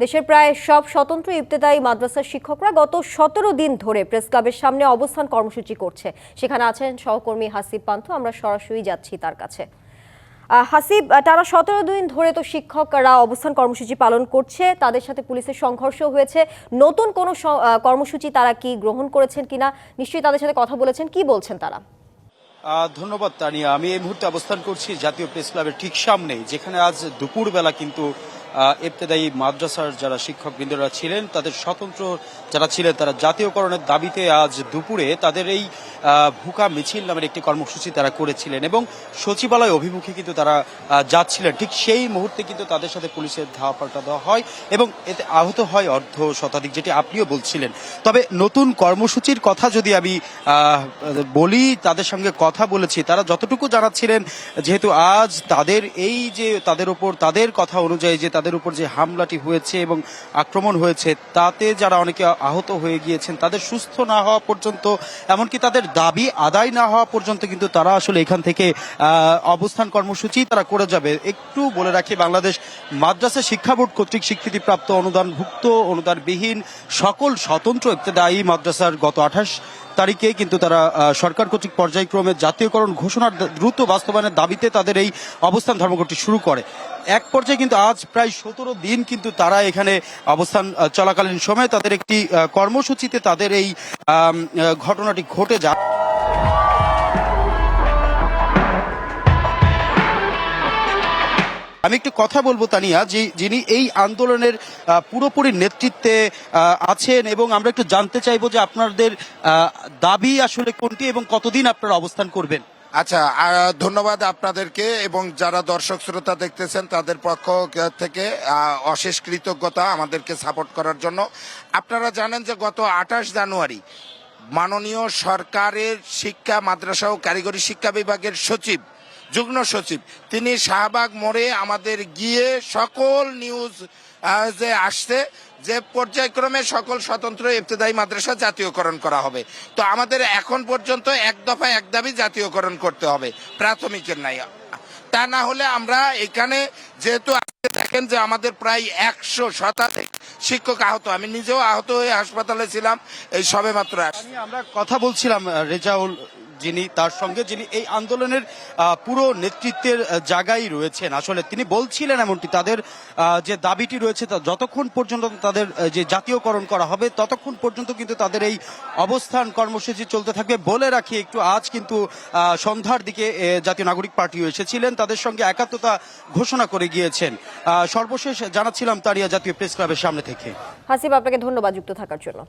দেশের প্রায় সব স্বতন্ত্র ইবতেদায়ী মাদ্রাসার শিক্ষকরা গত সতেরো দিন ধরে প্রেস ক্লাবের সামনে অবস্থান কর্মসূচি করছে। সেখানে আছেন সহকর্মী হাসিব পান্থ, আমরা সরাসরি যাচ্ছি তার কাছে। হাসিব টানা সতেরো দিন ধরে তো শিক্ষকরা অবস্থান কর্মসূচি পালন করছে, তাদের সাথে পুলিশের সংঘর্ষ হয়েছে। নতুন কোনো কর্মসূচি তারা কি গ্রহণ করেছেন কিনা? নিশ্চয়ই তাদের সাথে কথা বলেছেন। কি বলছেন তারা? ধন্যবাদ, তানিয়া। আমি এই মুহূর্তে অবস্থান করছি জাতীয় প্রেস ক্লাবের ঠিক সামনে যেখানে আজ দুপুরবেলা কিন্তু আহ, ইবতেদায়ী মাদ্রাসার যারা শিক্ষক বৃন্দরা ছিলেন তাদের স্বতন্ত্র যারা ছিলেন তারা জাতীয়করণের দাবিতে আজ দুপুরে তাদের এই ভুকা মিছিল নামের একটি কর্মসূচি তারা করেছিলেন এবং সচিবালয় অভিমুখে কিন্তু তারা যাচ্ছিলেন। ঠিক সেই মুহূর্তে কিন্তু তাদের সাথে পুলিশের ধাওয়া পাল্টা দেওয়া হয় এবং এতে আহত হয় অর্ধ শতাধিক, যেটি আপনিও বলছিলেন। তবে নতুন কর্মসূচির কথা যদি আমি বলি, তাদের সঙ্গে কথা বলেছি, তারা যতটুকু জানাচ্ছিলেন, যেহেতু আজ তাদের এই যে তাদের উপর, তাদের কথা অনুযায়ী যে তাদের উপর যে হামলাটি হয়েছে এবং আক্রমণ হয়েছে, তাতে যারা অনেকে আহত হয়ে গিয়েছেন, তাদের সুস্থ না হওয়া পর্যন্ত, এমনকি তাদের দাবি আদায় না হওয়া পর্যন্ত কিন্তু তারা আসলে এখান থেকে অবস্থান কর্মসূচি তারা করে যাবে। একটু বলে রাখি, বাংলাদেশ মাদ্রাসা শিক্ষা বোর্ড কর্তৃক স্বীকৃতিপ্রাপ্ত অনুদানভুক্ত, অনুদানবিহীন সকল স্বতন্ত্র ইবতেদায়ী মাদ্রাসার গত আঠাশ তারিখে কিন্তু তারা সরকার কর্তৃক পর্যায়ক্রমে জাতীয়করণ ঘোষণার দ্রুত বাস্তবায়নের দাবিতে তাদের এই অবস্থান ধর্মঘটটি শুরু করে। এক পর্যায়ে কিন্তু আজ প্রায় সতেরো দিন কিন্তু তারা এখানে অবস্থান চলাকালীন সময়ে তাদের একটি কর্মসূচিতে তাদের এই ঘটনাটি ঘটে যায়। আমি একটু কথা বলব, তানিয়া, যে যিনি এই আন্দোলনের পুরোপুরি নেতৃত্বে আছেন এবং আমরা একটু জানতে চাইব যে আপনাদের দাবি আসলে কোনটি এবং কতদিন আপনারা অবস্থান করবেন? আচ্ছা ধন্যবাদ আপনাদেরকে এবং যারা দর্শক শ্রোতা দেখতেছেন, তাদের পক্ষ থেকে অশেষ কৃতজ্ঞতা আমাদেরকে সাপোর্ট করার জন্য। আপনারা জানেন যে গত আঠাশ জানুয়ারি মাননীয় সরকারের শিক্ষা, মাদ্রাসা ও কারিগরি শিক্ষা বিভাগের সচিব যুগ্ম সচিব। তিনি শাহবাগ মোড়ে আমাদের গিয়ে সকল নিউজ যে আসছে, যে পর্যায়ক্রমে সকল স্বতন্ত্র ইবতেদায়ী মাদ্রাসা জাতীয়করণ করা হবে। তো আমাদের এখন পর্যন্ত এক দফা এক দাবি জাতীয়করণ করতে হবে, প্রাথমিকের নাই। তা না হলে আমরা এখানে যেহেতু দেখেন যে আমাদের প্রায় একশো শতাধিক শিক্ষক আহত। আমি নিজেও আহত হয়ে হাসপাতালে ছিলাম, এই সবে মাত্র আমরা কথা বলছিলাম রেজাউল যিনি, তার সঙ্গে যিনি এই আন্দোলনের পুরো নেতৃত্বের জায়গায় রয়েছেন। আসলে তিনি বলছিলেন এমনটি, তাদের যে দাবিটি রয়েছে, তা যতক্ষণ পর্যন্ত তাদের যে জাতীয়করণ করা হবে, ততক্ষণ পর্যন্ত কিন্তু তাদের এই অবস্থান কর্মসূচি চলতে থাকবে। বলে রাখি একটু, আজ কিন্তু সন্ধ্যার দিকে জাতীয় নাগরিক পার্টিও এসেছিলেন। তাদের সঙ্গে একাত্মতা ঘোষণা করে গিয়েছেন। সর্বশেষ জানাচ্ছিলাম তারিয়া জাতীয় প্রেস ক্লাবের সামনে থেকে। হাসিব, আপনাকে ধন্যবাদ যুক্ত থাকার জন্য।